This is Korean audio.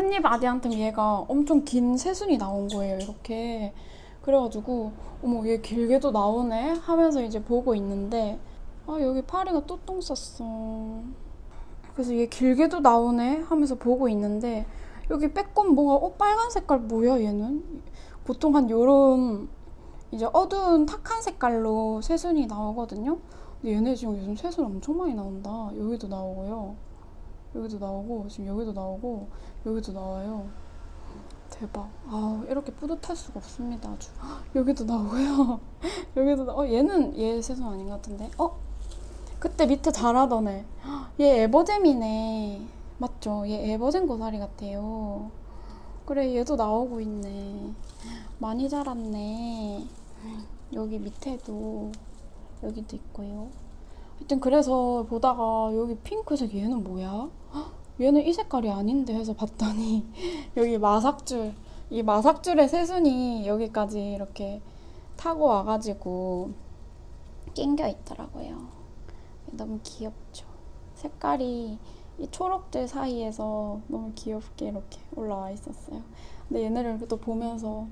큰입 아디한테 얘가 엄청 긴 새순이 나온 거예요. 이렇게. 그래가지고 어머 얘 길게도 나오네 하면서 이제 보고 있는데 아 여기 파리가 또 똥 쌌어. 그래서 얘 길게도 나오네 하면서 보고 있는데 여기 빼꼼 뭐가 어 빨간 색깔 뭐야 얘는 보통 한 요런 이제 어두운 탁한 색깔로 새순이 나오거든요. 근데 얘네 지금 요즘 새순 엄청 많이 나온다. 여기도 나오고요. 여기도 나오고 지금 여기도 나오고 여기도 나와요. 대박. 아 이렇게 뿌듯할 수가 없습니다. 아주. 여기도 나오고요. 여기도 나. 어 얘는 얘 새순 아닌 것 같은데. 어 그때 밑에 잘하던 애. 얘 에버잼이네. 맞죠? 얘 에버잼 고사리 같아요. 그래 얘도 나오고 있네. 많이 자랐네. 여기 밑에도 여기도 있고요. 하여튼 그래서 보다가 여기 핑크색 얘는 뭐야? 헉, 얘는 이 색깔이 아닌데 해서 봤더니 여기 마삭줄 이 마삭줄의 새순이 여기까지 이렇게 타고 와가지고 낑겨 있더라고요. 너무 귀엽죠. 색깔이 이 초록들 사이에서 너무 귀엽게 이렇게 올라와 있었어요. 근데 얘네를 또 보면서